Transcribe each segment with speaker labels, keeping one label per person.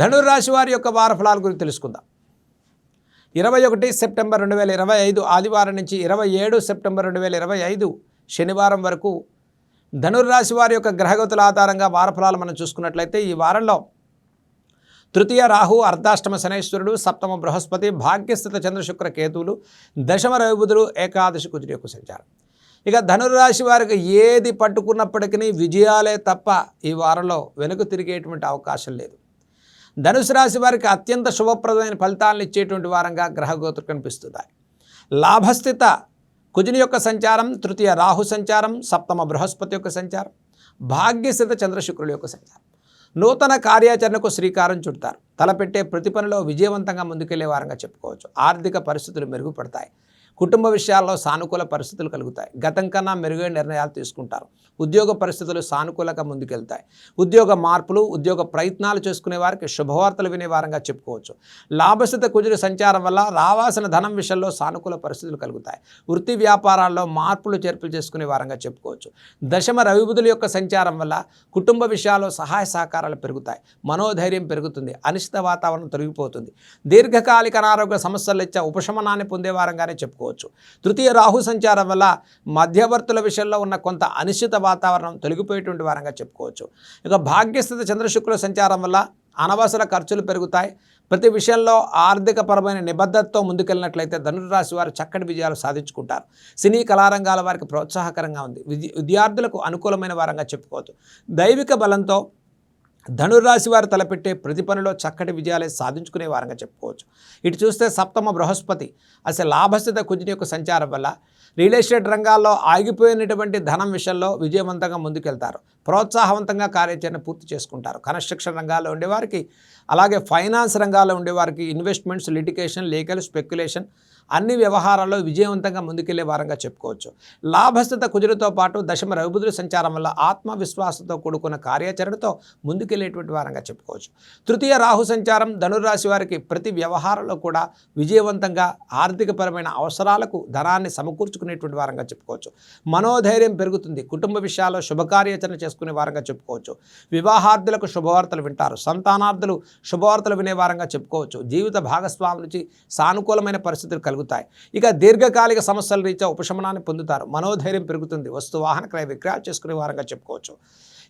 Speaker 1: ధనుర్రాశి వారి యొక్క వారఫలాల గురించి తెలుసుకుందాం. ఇరవై ఒకటి సెప్టెంబర్ రెండు వేల ఇరవై ఐదు ఆదివారం నుంచి ఇరవై ఏడు సెప్టెంబర్ రెండు వేల ఇరవై ఐదు శనివారం వరకు ధనుర్రాశి వారి యొక్క గ్రహగతుల ఆధారంగా వారఫలాలు మనం చూసుకున్నట్లయితే ఈ వారంలో తృతీయ రాహు అర్ధాష్టమ శనేశ్వరుడు సప్తమ బృహస్పతి భాగ్యస్థిత చంద్రశుక్ర కేతువులు దశమ రవిబుధులు ఏకాదశి కుజుడి యొక్క సంచారం. ఇక ధనుర్రాశి వారికి ఏది పట్టుకున్నప్పటికీ విజయాలే తప్ప ఈ వారంలో వెనుక తిరిగేటువంటి అవకాశం లేదు. ధనుసు రాశి వారికి అత్యంత శుభప్రదమైన ఫలితాలను ఇచ్చేటువంటి వారంగా గ్రహగోతులు కనిపిస్తున్నాయి లాభస్థిత కుజుని యొక్క సంచారం తృతీయ రాహు సంచారం సప్తమ బృహస్పతి యొక్క సంచారం భాగ్యస్థిత చంద్రశుక్రుల యొక్క సంచారం. నూతన కార్యాచరణకు శ్రీకారం చుడతారు. తలపెట్టే ప్రతి పనిలో విజయవంతంగా ముందుకెళ్ళే వారంగా చెప్పుకోవచ్చు. ఆర్థిక పరిస్థితులు మెరుగుపడతాయి. కుటుంబ విషయాల్లో సానుకూల పరిస్థితులు కలుగుతాయి. గతం కన్నా మెరుగైన నిర్ణయాలు తీసుకుంటారు. ఉద్యోగ పరిస్థితులు సానుకూలంగా ముందుకెళ్తాయి. ఉద్యోగ మార్పులు ఉద్యోగ ప్రయత్నాలు చేసుకునే వారికి శుభవార్తలు వినే వారంగా చెప్పుకోవచ్చు. లాభస్థిత కుజుడి సంచారం వల్ల రావాల్సిన ధనం విషయంలో సానుకూల పరిస్థితులు కలుగుతాయి. వృత్తి వ్యాపారాల్లో మార్పులు చేర్పులు చేసుకునే వారంగా చెప్పుకోవచ్చు. దశమ రవిబుధుల యొక్క సంచారం వల్ల కుటుంబ విషయాల్లో సహాయ సహకారాలు పెరుగుతాయి. మనోధైర్యం పెరుగుతుంది. అనిశ్చిత వాతావరణం తొలగిపోతుంది. దీర్ఘకాలిక అనారోగ్య సమస్యలు ఇచ్చే ఉపశమనాన్ని పొందే వారంగానే చెప్పుకోవచ్చు తృతీయ రాహు సంచారం వల్ల మధ్యవర్తుల విషయంలో ఉన్న కొంత అనిశ్చిత వాతావరణం తొలగిపోయేటువంటి వారంగా చెప్పుకోవచ్చు. ఇక భాగ్యస్థిత చంద్రశుక్ల సంచారం వల్ల అనవసర ఖర్చులు పెరుగుతాయి. ప్రతి విషయంలో ఆర్థికపరమైన నిబద్ధతతో ముందుకెళ్ళినట్లయితే ధనుర్రాశి వారు చక్కటి విజయాలు సాధించుకుంటారు. సినీ కళారంగాల వారికి ప్రోత్సాహకరంగా ఉంది. విద్య విద్యార్థులకు అనుకూలమైన వారంగా చెప్పుకోవచ్చు. దైవిక బలంతో ధనుర్రాశి వారు తలపెట్టే ప్రతి పనిలో చక్కటి విజయాలే సాధించుకునే వారంగా చెప్పుకోవచ్చు. ఇటు చూస్తే సప్తమ బృహస్పతి అసలు లాభస్థిత కుజుని యొక్క సంచారం వల్ల రియల్ ఎస్టేట్ రంగాల్లో ఆగిపోయినటువంటి ధనం విషయంలో విజయవంతంగా ముందుకెళ్తారు. ప్రోత్సాహవంతంగా కార్యాచరణ పూర్తి చేసుకుంటారు. కన్స్ట్రక్షన్ రంగాల్లో ఉండేవారికి అలాగే ఫైనాన్స్ రంగాల్లో ఉండేవారికి ఇన్వెస్ట్మెంట్స్ లిటికేషన్ లీగల్ స్పెక్యులేషన్ అన్ని వ్యవహారాల్లో విజయవంతంగా ముందుకెళ్ళే వారంగా చెప్పుకోవచ్చు. లాభస్థిత కుజులతో పాటు దశమ రవిబుధుల సంచారం వల్ల ఆత్మవిశ్వాసంతో కూడుకున్న కార్యాచరణతో ముందుకెళ్ళేటువంటి వారంగా చెప్పుకోవచ్చు. తృతీయ రాహు సంచారం ధనురాశి వారికి ప్రతి వ్యవహారంలో కూడా విజయవంతంగా ఆర్థికపరమైన అవసరాలకు ధనాన్ని సమకూర్చుకునేటువంటి వారంగా చెప్పుకోవచ్చు. మనోధైర్యం పెరుగుతుంది. కుటుంబ విషయాల్లో శుభకార్యాచరణ చేసుకునే వారంగా చెప్పుకోవచ్చు. వివాహార్థులకు శుభవార్తలు వింటారు. సంతానార్థులు శుభవార్తలు వినే వారంగా చెప్పుకోవచ్చు. జీవిత భాగస్వామి నుంచి సానుకూలమైన పరిస్థితులు కలుగుతాయి. ఇక దీర్ఘకాలిక సమస్యల రీత్యా ఉపశమనాన్ని పొందుతారు. మనోధైర్యం పెరుగుతుంది. వస్తు వాహన క్రయ విక్రయాలు చేసుకునే వారంగా చెప్పుకోవచ్చు.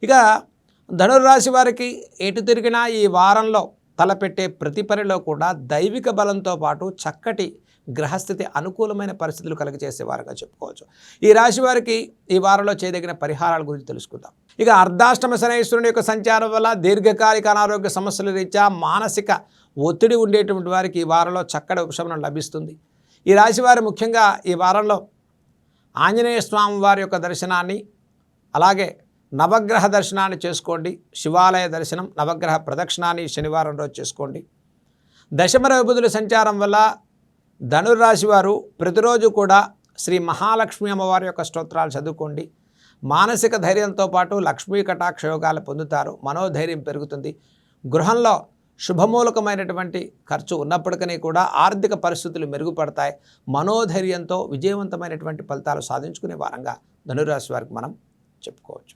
Speaker 1: ఇక ధనుర్రాశి వారికి ఎటు తిరిగినా ఈ వారంలో తలపెట్టే ప్రతి పనిలో కూడా దైవిక బలంతో పాటు చక్కటి గ్రహస్థితి అనుకూలమైన పరిస్థితులు కలిగజేసే వారంగా చెప్పుకోవచ్చు. ఈ రాశి వారికి ఈ వారంలో చేయదగిన పరిహారాల గురించి తెలుసుకుందాం. ఇక అర్ధాష్టమ శనేశ్వరుని యొక్క సంచారం వల్ల దీర్ఘకాలిక అనారోగ్య సమస్యల రీత్యా మానసిక ఒత్తిడి ఉండేటువంటి వారికి ఈ వారంలో చక్కటి ఉపశమనం లభిస్తుంది. ఈ రాశివారు ముఖ్యంగా ఈ వారంలో ఆంజనేయ స్వామి వారి యొక్క దర్శనాన్ని అలాగే నవగ్రహ దర్శనాన్ని చేసుకోండి. శివాలయ దర్శనం నవగ్రహ ప్రదక్షిణాన్ని శనివారం రోజు చేసుకోండి. దశమ రవిబుధుల సంచారం వల్ల ధనుర్రాశి వారు ప్రతిరోజు కూడా శ్రీ మహాలక్ష్మి అమ్మవారి యొక్క స్తోత్రాలు చదువుకోండి. మానసిక ధైర్యంతో పాటు లక్ష్మీ కటాక్ష యోగాలు పొందుతారు. మనోధైర్యం పెరుగుతుంది. గృహంలో శుభమూలకమైనటువంటి ఖర్చు ఉన్నప్పటికీ కూడా ఆర్థిక పరిస్థితులు మెరుగుపడతాయి. మనోధైర్యంతో విజయవంతమైనటువంటి ఫలితాలు సాధించుకునే వారంగా ధనురాశి వారికి మనం చెప్పుకోవచ్చు.